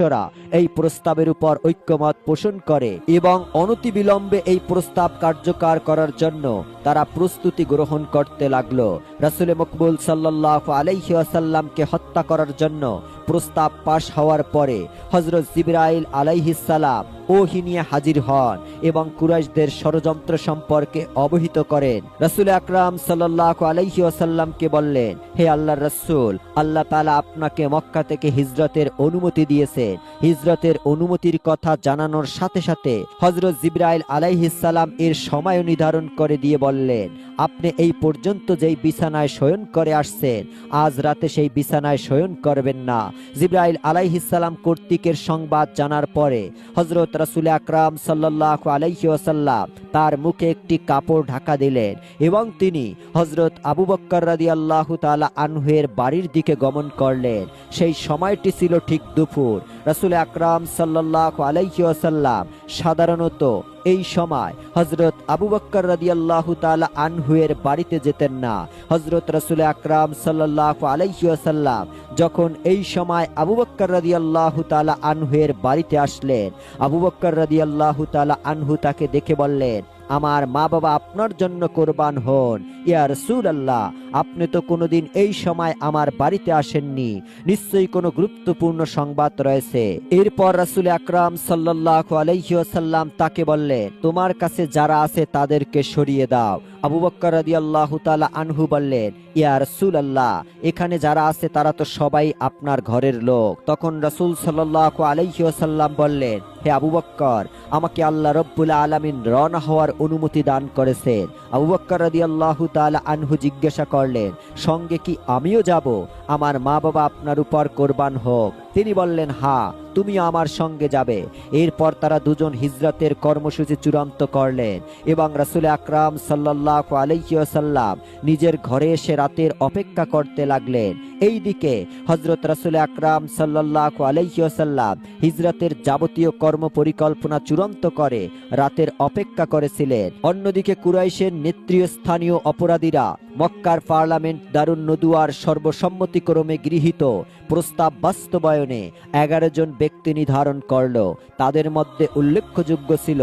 সদস্যরা এই প্রস্তাবের উপর ঐক্যমত পোষণ করে এবং অনতিবিলম্বে এই প্রস্তাব কার্যকর করার জন্য তারা প্রস্তুতি গ্রহণ করতে লাগল। রাসুল মকবুল সাল্লাহ আলাইসাল্লামকে হত্যা করার জন্য প্রস্তাব পাশ হওয়ার পরে হজরত জিবরাইল আলাইহিসাল্লাম ওহি নিয়ে হাজির হন এবং কুরাইশদের ষড়যন্ত্র সম্পর্কে অবহিত করেন। রাসুল আকরাম সাল্লাহ আলাইহি আসাল্লামকে বললেন, হে আল্লাহর রসুল, আল্লাহ তালা আপনাকে মক্কা থেকে হিজরতের অনুমতি দিয়েছেন। হিজরতের অনুমতির কথা জানানোর সাথে সাথে হজরত জিব্রাইল আলাইহিসাল্লাম এর সময় নির্ধারণ করে দিয়ে বললেন, আপনি এই পর্যন্ত যেই বিছানায় শয়ন করে আসছেন, আজ রাতে সেই বিছানায় শয়ন করবেন না। জিব্রাইল আলাইহিসাল্লাম কর্তৃকের সংবাদ জানার পরে হজরত রাসুল আকরাম সাল্লাহ ওসাল্লাম তার মুখে একটি কাপড় ঢাকা দিলেন এবং তিনি হজরত আবু বক্কর রাদি আল্লাহ তালা আনহুয়ের বাড়ির দিকে গমন করলেন। সেই সময়টি ছিল ঠিক দুপুর। রাসুল আকরাম সাল্লাহ ওসাল্লাম সাধারণত এই সময় হজরত আবু বক্কর রাদি আল্লাহ তালা আনহুয়ের বাড়িতে যেতেন না। হজরত রসুল আকরাম সাল্লাহ আলাইসাল্লাম যখন এই সময় আবু বক্কর রাদি আল্লাহ তালা আনহুয়ের বাড়িতে আসলেন, আবু বক্কর রাদি আল্লাহ তালা আনহু তাকে দেখে বললেন আমার মা বাবা আপনার জন্য কোরবান হন। ইয়া রসুল আল্লাহ আপনি তো কোনোদিন এই সময় আমার বাড়িতে আসেননি। নিশ্চয়ই কোনো গুরুত্বপূর্ণ সংবাদ রয়েছে। এরপর রাসুল আকরাম সাল্লাহ আলাইসাল্লাম তাকে বললেন, তোমার কাছে যারা আছে তাদেরকে সরিয়ে দাও। আবু বক্কর রাদি আল্লাহ তালা আনহু বললেন, ইয়া রসুল আল্লাহ এখানে যারা আছে তারা তো সবাই আপনার ঘরের লোক। তখন রসুল সাল্লাহ আলাইসাল্লাম বললেন হে আবু বক্কর, আমাকে আল্লাহ রব্বুল আলমিন রওনা হওয়ার অনুমতি দান করেছেন। আবু বক্কর রদি আল্লাহ তালা আনহু জিজ্ঞাসা করলেন, সঙ্গে কি আমিও যাব? আমার মা বাবা আপনার উপর কোরবান হোক। তিনি বললেন হা তুমি আমার সঙ্গে যাবে। এরপর তারা দুজন হিজরতের কর্মসূচি চূড়ান্ত করলেন এবং রাসুল আকরাম সাল্লাহ আলাইসাল্লাম নিজের ঘরে এসে রাতের অপেক্ষা করতে লাগলেন। এই দিকে হজরত রাসুল আকরাম সাল্লাহ আলাইসাল্লাম হিজরতের যাবতীয় কর্ম পরিকল্পনা চূড়ান্ত করে রাতের অপেক্ষা করেছিলেন। অন্যদিকে কুরাইশের নেতৃস্থানীয় অপরাধীরা মক্কার পার্লামেন্ট দারুণ নদুয়ার সর্বসম্মতিক্রমে গৃহীত প্রস্তাব বাস্তবায়নে এগারো জন ব্যক্তি নির্ধারণ করল। তাদের মধ্যে উল্লেখযোগ্য ছিল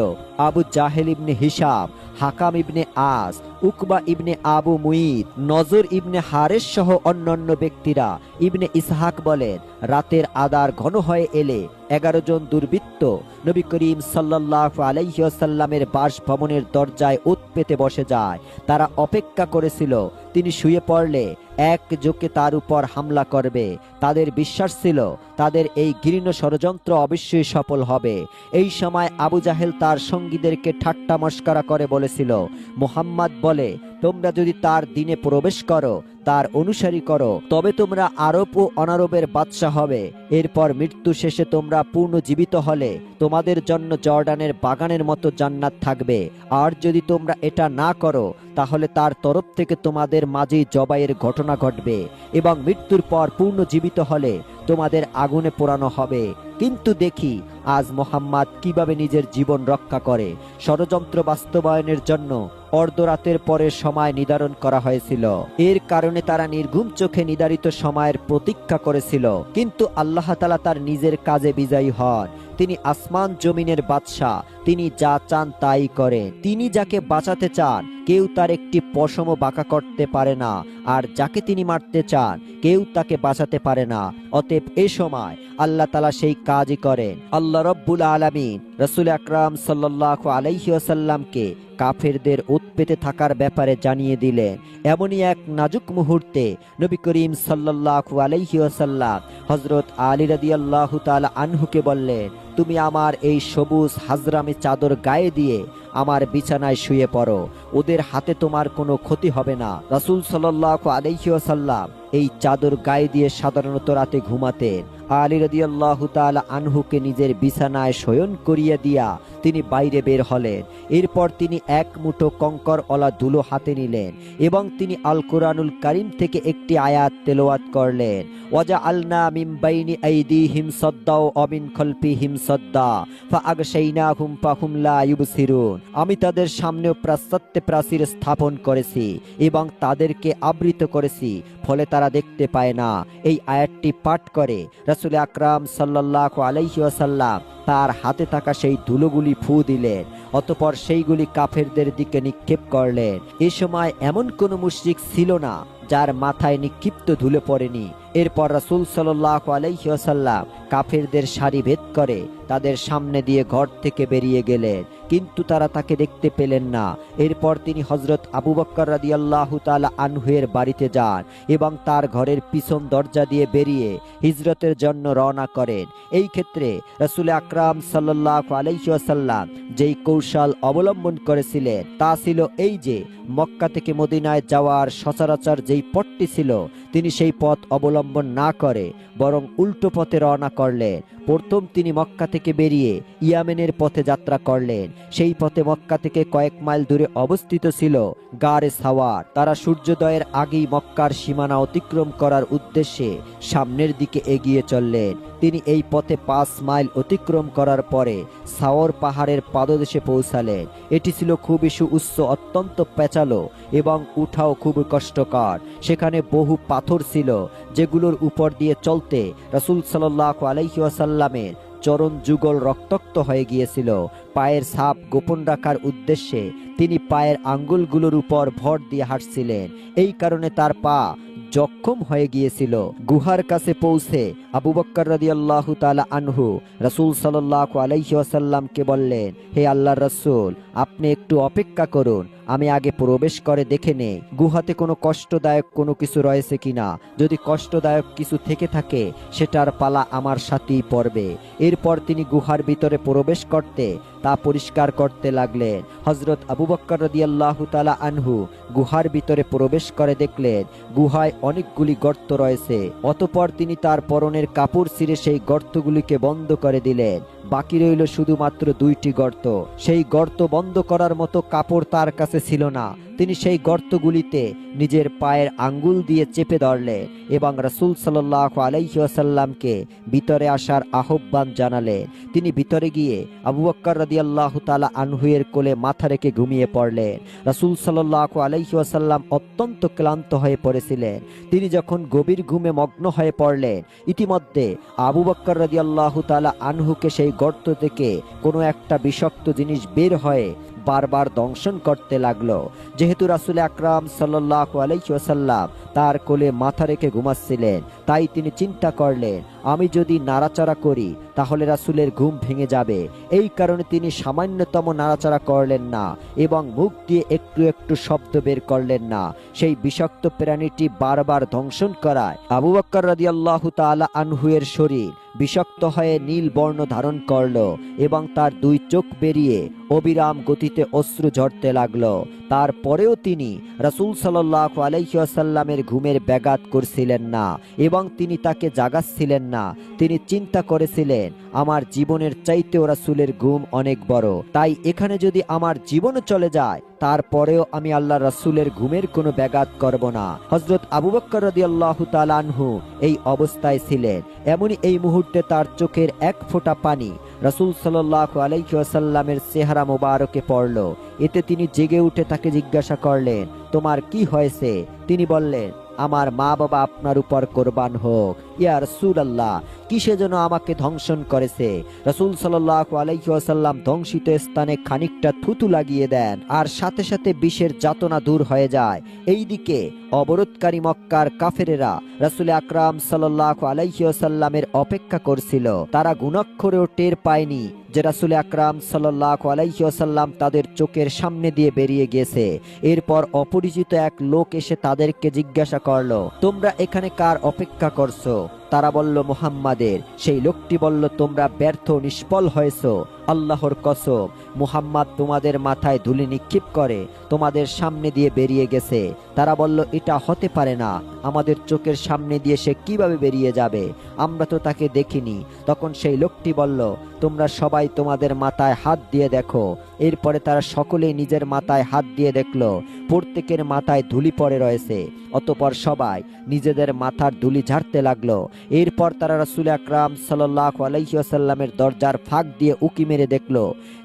আবু জাহেল ইবনে হিসাব হাকাম ইবনে আস, উকবা ইবনে আবু মুইদ নজর ইবনে হারেস সহ অন্যান্য ব্যক্তিরা। ইবনে ইসহাক বলেন, রাতের আদার ঘন হয়ে এলে এগারো জন দুর্বৃত্ত নবী করিম সাল্লাহ আলাইসাল্লামের বাসভবনের দরজায় ওত পেতে বসে যায়। তারা অপেক্ষা করেছিল, তিনি শুয়ে পড়লে এক যোগে তার উপর হামলা করবে। তাদের বিশ্বাস ছিল, তাদের এই ঘৃণ ষড়যন্ত্র অবশ্যই সফল হবে। এই সময় আবু জাহেল তার সঙ্গীদেরকে ঠাট্টা মস্করা করে বলেছিল, মোহাম্মদ বলে তোমরা যদি তার দিনে প্রবেশ করো, তার অনুসারী করো, তবে তোমরা আরব ও অনারবের বাদশাহ হবে। এরপর মৃত্যু শেষে তোমরা পূর্ণ জীবিত হলে, তোমাদের জন্য জর্ডানের বাগানের মতো জান্নাত থাকবে। আর যদি তোমরা এটা না করো, তাহলে তার তরফ থেকে তোমাদের মাঝেই জবাইয়ের ঘটনা ঘটবে এবং মৃত্যুর পর পূর্ণ জীবিত হলে তোমাদের আগুনে পোড়ানো হবে। কিন্তু দেখি আজ মোহাম্মদ কীভাবে নিজের জীবন রক্ষা করে? ষড়যন্ত্র বাস্তবায়নের জন্য অর্ধরাতের পরে সময় নির্ধারণ করা হয়েছিল। এর কারণে তারা নির্ঘুম চোখে নির্ধারিত সময়ের প্রতীক্ষা করেছিল। কিন্তু আল্লাহ তালা তার নিজের কাজে বিজয়ী হন। তিনি আসমান জমিনের বাদশাহ। তিনি যা চান তাই করে তিনি যাকে বাঁচাতে চান, কেউ তার একটি পশমও বাঁকা করতে পারে না, আর যাকে তিনি মারতে চান, কেউ তাকে বাঁচাতে পারে না। অতএব এ সময় আল্লাহ তালা সেই কাজই করেন। আল্লাহ রব্বুল আলমিন রসুল আকরাম সাল্লাহ আলাইসাল্লামকে কাফেরদের উৎপেতে থাকার ব্যাপারে জানিয়ে দিলেন। এমনই এক নাজুক মুহূর্তে নবী করিম সাল্লাহ আলাইসাল্লাম হজরত আলী রাদি আল্লাহ তালা আনহুকে বললেন তুমি আমার এই সবুজ হাজরামি চাদর গায়ে দিয়ে আমার বিছানায় শুয়ে পড়ো। ওদের হাতে তোমার কোনো ক্ষতি হবে না। রাসুল সাল্লাহ আলহিউসাল্লাম এই চাদর গায়ে দিয়ে সাধারণত রাতে ঘুমাতেন। আলী রদিয়াল্লাহ তালা আনহুকে নিজের বিছানায় শয়ন করিয়ে দিয়া তিনি বাইরে বের হলেন। এরপর তিনি এক মুঠো কঙ্কর অলা ধুলো হাতে নিলেন এবং তিনি আল কোরআনুল কারিম থেকে একটি আয়াত তেলোয়াত করলেন। ওয়াজা আলনা মিমবাইনি আইদি হিম সদ্দাও অমিন খলপি হিম সদ্দা ফা আগসাইনা হুম ফা হুমলা ইউবসিরুন। আমি তাদের সামনেও প্রাশ্চাত্যে প্রাচীর স্থাপন করেছি এবং তাদেরকে আবৃত করেছি, ফলে তারা দেখতে পায় না। এই আয়াতটি পাঠ করে রাসুল আকরাম সাল্লাহ আলাইসাল্লাম তার হাতে থাকা সেই ধুলোগুলি ফু দিলেন, অতপর সেইগুলি কাফেরদের দিকে নিক্ষেপ করলেন। এ সময় এমন কোনো মুশ্রিক ছিল না, যার মাথায় নিক্ষিপ্ত ধুলে পড়েনি। এরপর রাসুল সাল্লাহ আলাইসাল্লাম কাফেরদের সারি ভেদ করে, তাদের সামনে দিয়ে ঘর থেকে বেরিয়ে গেলেন, কিন্তু তারা তাকে দেখতে পেলেন না। এরপর তিনি হজরত আবু বক্কর রাদি আল্লাহ তালা আনহুয়ের বাড়িতে যান এবং তার ঘরের পিছন দরজা দিয়ে বেরিয়ে হিজরতের জন্য রওনা করেন। এই ক্ষেত্রে রসুল আকরাম সাল্লাহ আলাইসাল্লাম যেই কৌশল অবলম্বন করেছিলেন, তা ছিল এই যে, মক্কা থেকে মদিনায় যাওয়ার সচরাচর যেই পথটি ছিল, তিনি সেই পথ অবলম্বন না করে, বরং উল্টো পথে রওনা করলেন। প্রথম তিনি মক্কা থেকে বেরিয়ে ইয়ামেনের পথে যাত্রা করলেন। সেই পথে মক্কা থেকে কয়েক মাইল দূরে অবস্থিত ছিল গারে সাওয়ার। তারা সূর্যোদয়ের আগেই মক্কার সীমানা অতিক্রম করার উদ্দেশ্যে সামনের দিকে এগিয়ে চললেন। তিনি এই পথে পাঁচ মাইল অতিক্রম করার পরে সাওর পাহাড়ের পাদদেশে পৌঁছালেন। এটি ছিল খুবই সুউচ্চ, অত্যন্ত পেঁচালো এবং উঠাও খুব কষ্টকর। সেখানে বহু পাথর ছিল যেগুলোর উপর দিয়ে চলতে রসুল সাল্লাহ আলাইসাল্লামের চরণ যুগল রক্তাক্ত হয়ে গিয়েছিল। পায়ের সাপ গোপন রাখার উদ্দেশ্যে তিনি পায়ের আঙ্গুলগুলোর উপর ভর দিয়ে হাঁটছিলেন। এই কারণে তার পা জখম হয়ে গিয়েছিল। গুহার কাছে পৌঁছে আবু বক্কর রাদি আল্লাহ তালা আনহু রসুল সাল্লাহ আলাইসাল্লামকে বললেন, হে আল্লাহ রসুল, আপনি একটু অপেক্ষা করুন। আমি আগে প্রবেশ করে দেখে নেই গুহাতে কোনো কষ্টদায়ক কোনো কিছু রয়েছে কিনা। যদি কষ্টদায়ক কিছু থেকে থাকে, সেটার পালা আমার সাথেই পড়বে। এরপর তিনি গুহার ভিতরে প্রবেশ করতে, তা পরিষ্কার করতে লাগলেন। হজরত আবু বক্কর রদিয়াল্লাহু তালা আনহু গুহার ভিতরে প্রবেশ করে দেখলেন, গুহায় অনেকগুলি গর্ত রয়েছে। অতপর তিনি তার পরনের কাপড় ছিঁড়ে সেই গর্তগুলিকে বন্ধ করে দিলেন। বাকি রইল শুধুমাত্র দুইটি গর্ত। সেই গর্ত বন্ধ করার মতো কাপড় তার কাছে ছিল না। তিনি সেই গর্তগুলিতে নিজের পায়ের আঙ্গুল দিয়ে চেপে ধরলেন এবং রাসুল সাল্লাহ আলাইসাল্লামকে ভিতরে আসার আহ্বান জানালেন তিনি ভিতরে গিয়ে আবু বক্কর আল্লাহ তালা আনহুয়ের কোলে মাথা রেখে ঘুমিয়ে পড়লেন রাসুল সাল্লাহ আলাইসাল্লাম অত্যন্ত ক্লান্ত হয়ে পড়েছিলেন। তিনি যখন গভীর ঘুমে মগ্ন হয়ে পড়লেন ইতিমধ্যে আবু বক্কর রাদি আল্লাহ তালা আনহুকে সেই গর্ত থেকে কোনো একটা বিষাক্ত জিনিস বের হয়ে বারবার দংশন করতে লাগল। যেহেতু রাসুল আকরাম সাল্লাহ আলাইসাল্লাম তার কোলে মাথা রেখে ঘুমাচ্ছিলেন, তাই তিনি চিন্তা করলেন, আমি যদি নাড়াচাড়া করি, তাহলে রাসুলের ঘুম ভেঙে যাবে। এই কারণে তিনি সামান্যতম নাড়াচাড়া করলেন না এবং মুখ দিয়ে একটু একটু শব্দ বের করলেন না। সেই বিষাক্ত প্রাণীটি বারবার ধ্বংসন করায়। আবু বক্কর রাদি আল্লাহ তালা আনহুয়ের শরীর বিষাক্ত হয়ে নীল বর্ণ ধারণ করল এবং তার দুই চোখ বেরিয়ে অবিরাম গতিতে অশ্রু ঝরতে লাগল। তারপরেও তিনি রাসুল সাল্লাহ আলাইসাল্লামের ঘুমের ব্যাঘাত করছিলেন না এবং তিনি তাকে জাগাচ্ছিলেন না। তিনি চিন্তা করেছিলেন, আমার জীবনের চাইতেও রাসুলের ঘুম অনেক বড়। তাই এখানে যদি আমার জীবন চলে যায় তারপরেও আমি আল্লাহ রাসুলের ঘুমের কোনো ব্যাঘাত করব না। হজরত আবু বক্কর রদি আল্লাহ তালানহু এই অবস্থায় ছিলেন। এমনই এই মুহূর্তে তার চোখের এক ফোঁটা পানি রাসুল সাল্লাহ আলাইসাল্লামের চেহারা মোবারকে পড়ল। এতে তিনি জেগে উঠে তাকে জিজ্ঞাসা করলেন, তোমার কি হয়েছে? তিনি বললেন, আমার মা বাবা আপনার উপর কোরবান হোক। ইয়া রসুল আল্লাহ কিসে যেন আমাকে ধ্বংসন করেছে? রসুল সাল্লাহ আলাইসাল্লাম ধ্বংসিত স্থানে খানিকটা থুতু লাগিয়ে দেন আর সাথে সাথে বিষের যাতনা দূর হয়ে যায়। এইদিকে অবরোধকারী মক্কার কাফেরেরা রাসুল আকরাম সাল্লাহ আলাইসাল্লামের অপেক্ষা করছিল। তারা গুণাক্ষরেও টের পায়নি যে রাসুল আকরাম সাল্লাহ আলাইসাল্লাম তাদের চোখের সামনে দিয়ে বেরিয়ে গেছে। এরপর অপরিচিত এক লোক এসে তাদেরকে জিজ্ঞাসা করল, তোমরা এখানে কার অপেক্ষা করছ? তারা বলল, মুহাম্মাদের। সেই লোকটি বলল, তোমরা ব্যর্থ নিষ্ফল হয়েছ। আল্লাহর কসম, মুহাম্মদ তোমাদের মাথায় ধুলি নিক্ষেপ করে, তোমাদের সামনে দিয়ে বেরিয়ে গেছে। তারা বলল, এটা হতে পারে না। আমাদের চোখের সামনে দিয়ে সে কীভাবে বেরিয়ে যাবে? আমরা তো তাকে দেখিনি। তখন সেই লোকটি বলল, তোমরা সবাই তোমাদের মাথায় হাত দিয়ে দেখো। এরপরে তারা সকলেই নিজের মাথায় হাত দিয়ে দেখল। প্রত্যেকের মাথায় ধুলি পড়ে রয়েছে। অতপর সবাই নিজেদের মাথার ধুলি ঝাড়তে লাগল। এরপর তারা রাসুল আকরাম সাল্লাহ আলাইসাল্লামের দরজার ফাঁক দিয়ে উকি মেরে দেখল।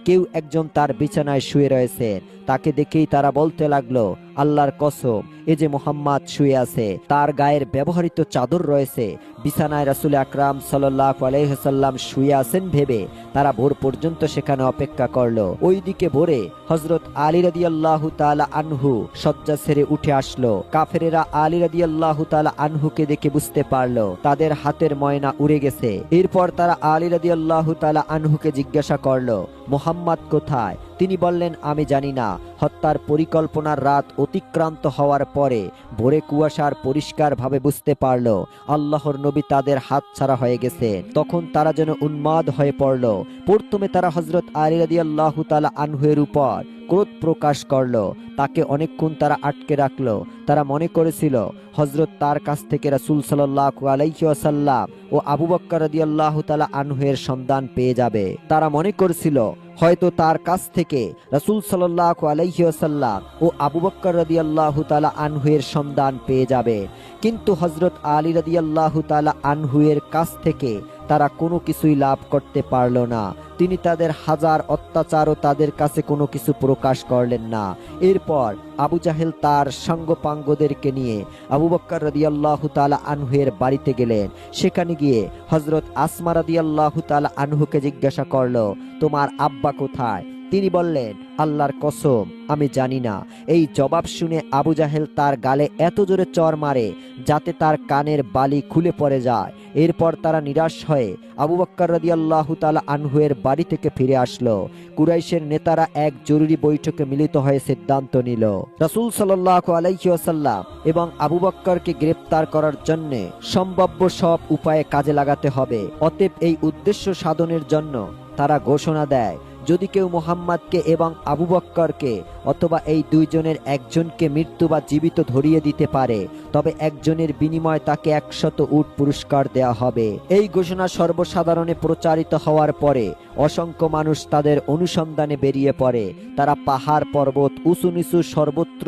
কেউ একজন তার বিছানায় শুয়ে রয়েছে। তাকে দেখেই তারা বলতে লাগল, আল্লাহর কসম, এ যে মোহাম্মদ শুয়ে আছে, তার গায়ের ব্যবহৃত চাদর রয়েছে। বিছানায় রাসুল আকরাম সাল্লাহ আলাইসাল্লাম শুয়ে আছেন ভেবে তারা ভোর পর্যন্ত সেখানে অপেক্ষা করল। ওইদিকে ভোরে হজরত আলী রাদি আল্লাহ তালা আনহু শয্যা ছেড়ে উঠে আসলো। কাফেরেরা আলী রাদি আল্লাহ তালা আনহুকে দেখে বুঝতে পারল, তাদের হাতের ময়না উড়ে গেছে। এরপর তারা আলী রাদি আল্লাহ তালা আনহুকে জিজ্ঞাসা করল মোহাম্মদ কোথায়? তিনি বললেন, আমি জানি না। হত্যার পরিকল্পনার রাত অতিক্রান্ত হওয়ার পরে ভোরে কুয়াশার পরিষ্কারভাবে বুঝতে পারল, আল্লাহর নবী তাদের হাত ছাড়া হয়ে গেছে। তখন তারা যেন উন্মাদ হয়ে পড়ল। প্রথমে তারা হজরত আলী রাদি আল্লাহ তালা আনহুয়ের উপর ক্রোধ প্রকাশ করল। তাকে অনেকক্ষণ তারা আটকে রাখল। তারা মনে করেছিল হজরত তার কাছ থেকে রাসুল সাল্লাহ আলাইসাল্লাম ও আবু বক্কর রাদি আল্লাহ তালা আনহুয়ের সন্ধান পেয়ে যাবে। তারা মনে করেছিল হয়তো তার কাছ থেকে রাসুল সাল্লাহ আলাইসাল্লাম ও আবু বক্কর রদি আল্লাহ তালা আনহুয়ের সন্ধান পেয়ে যাবে। কিন্তু হজরত আলী রদি আল্লাহ তালা আনহুয়ের কাছ থেকে তারা কোনো কিছুই লাভ করতে পারল না। তিনি তাদের হাজার অত্যাচারও তাদের কাছে কোনো কিছু প্রকাশ করলেন না। এরপর আবু জাহেল তার সঙ্গপাঙ্গদেরকে নিয়ে আবু বক্কর রদিয়াল্লাহ তালা আনহুয়ের বাড়িতে গেলেন। সেখানে গিয়ে হজরত আসমা রদিয়াল্লাহ তালা আনহুকে জিজ্ঞাসা করল, তোমার আব্বা কোথায়? তিনি বললেন, আল্লাহর কসম, আমি জানি না। এই জবাব শুনে আবু জাহেল তার গালে এত জোরে চর মারে যাতে তার কানের বালি খুলে পড়ে যায়। এরপর তারা নিরাশ হয়ে আবু বক্কর রদি আল্লাহ তালা আনহুয়ের বাড়ি থেকে ফিরে আসলো। কুরাইশের নেতারা এক জরুরি বৈঠকে মিলিত হয়ে সিদ্ধান্ত নিল। রসুল সাল্লাহ আলাইসাল্লাম এবং আবু বক্করকে গ্রেপ্তার করার জন্য সম্ভাব্য সব উপায়ে কাজে লাগাতে হবে। অতএব এই উদ্দেশ্য সাধনের জন্য তারা ঘোষণা দেয় যদি কেউ মোহাম্মদকে এবং আবু বক্করকে অথবা এই দুইজনের একজনকে মৃত্যু বা জীবিত ধরিয়ে দিতে পারে, তবে একজনের বিনিময়ে তাকে একশত উট পুরস্কার দেওয়া হবে। এই ঘোষণা সর্বসাধারণে প্রচারিত হওয়ার পরে অসংখ্য মানুষ তাদের অনুসন্ধানে বেরিয়ে পড়ে। তারা পাহাড় পর্বত উঁচু নিচু সর্বত্র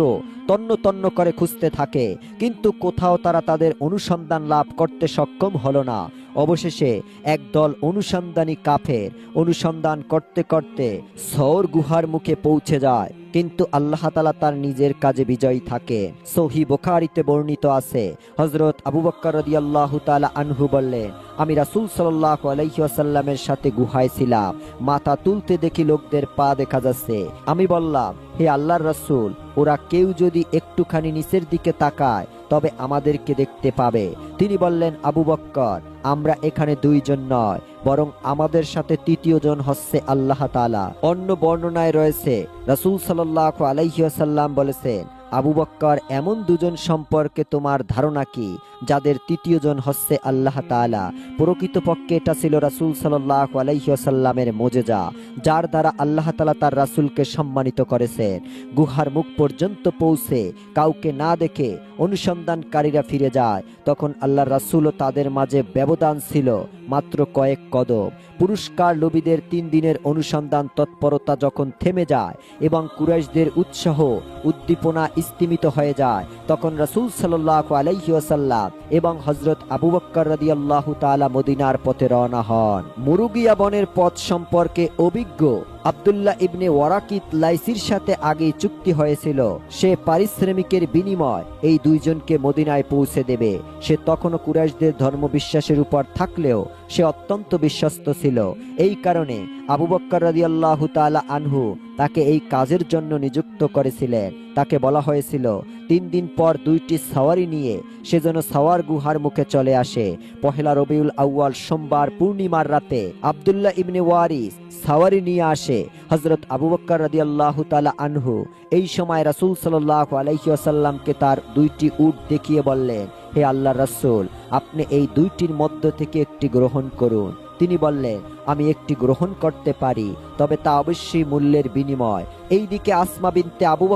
তন্ন তন্ন করে খুঁজতে থাকে, কিন্তু কোথাও তারা তাদের অনুসন্ধান লাভ করতে সক্ষম হলো না। অবশেষে একদল অনুসন্ধানী কাফের অনুসন্ধান করতে করতে সৌর গুহার মুখে পৌঁছে যায়। কিন্তু আল্লাহ তালা তার নিজের কাজে বিজয়ী থাকে। সহি বোখারিতে বর্ণিত আছে হজরত আবু বক্কর রদি আল্লাহ তালা আনহু বললেন, আমি রাসুল সাল্লাহ আলাইসাল্লামের সাথে গুহায় ছিলাম। মাথা তুলতে দেখি লোকদের পা দেখা যাচ্ছে। আমি বললাম, হে আল্লাহর রাসুল, ওরা কেউ যদি একটুখানি নিচের দিকে তাকায় তবে আমাদেরকে দেখতে পাবে। তিনি বললেন, আবু বক্কর, আমরা এখানে দুইজন নয়, বরং আমাদের সাথে তৃতীয় জন হচ্ছে আল্লাহ তালা অন্য বর্ণনায় রয়েছে, রাসুল সাল্লাহ আলাইসাল্লাম বলেছেন আবু বক্কর এমন দুজন সম্পর্কে তোমার ধারণা কি? যাদের তৃতীয় জন হচ্ছে আল্লাহ তালা প্রকৃতপক্ষে এটা ছিল রাসুল সাল্লাহ আলাইসাল্লামের মোজেজা, যার দ্বারা আল্লাহ তালা তার রাসুলকে সম্মানিত করেছেন গুহার মুখ পর্যন্ত পৌঁছে কাউকে না দেখে অনুসন্ধানকারীরা ফিরে যায়। তখন আল্লাহ রাসুলও তাদের মাঝে ব্যবধান ছিল মাত্র কয়েক কদম। পুরস্কার লোভীদের তিন দিনের অনুসন্ধান তৎপরতা যখন থেমে যায় এবং কুরাইশদের উৎসাহ, উদ্দীপনা স্তিমিত হয়ে যায়। তখন রাসুল সাল্লাহ আলাইসাল্লাম এবং হজরত আবু বক্কর রদি আল্লাহ তালা মদিনার পথে রওনা হন। মুরুগিয়া বনের পথ সম্পর্কে অভিজ্ঞ আবদুল্লাহ ইবনে ওয়ারাকিত লাইসির সাথে আগে চুক্তি হয়েছিল। সে পারিশ্রমিকের বিনিময় এই দুইজনকে মদিনায় পৌঁছে দেবে। সে তখনও কুরাইশদের ধর্মবিশ্বাসের উপর থাকলেও সে অত্যন্ত বিশ্বস্ত ছিল। এই কারণে আবু বক্কর রাদি আল্লাহ তালা আনহু তাকে এই কাজের জন্য নিযুক্ত করেছিলেন। তাকে বলা হয়েছিল, তিন দিন পর দুইটি সাওয়ারি নিয়ে সে যেন সাওয়ার গুহার মুখে চলে আসে। পহেলা রবিউল আউয়াল সোমবার পূর্ণিমার রাতে আবদুল্লাহ ইবনে ওয়ারিস সাওয়ারি নিয়ে আসে হজরত আবু বক্কর রাদি আল্লাহ তালা আনহু। এই সময় রাসুল সাল্লাহ আলাইসাল্লামকে তার দুইটি উট দেখিয়ে বললেন, হে আল্লাহ রাসুল, আপনি এই দুইটির মধ্য থেকে একটি গ্রহণ করুন। তিনি বললেন, আমি একটি গ্রহণ করতে পারি, তবে তা অবশ্যই মূল্যের বিনিময়। এই দিকে আসমা বিনতে আবু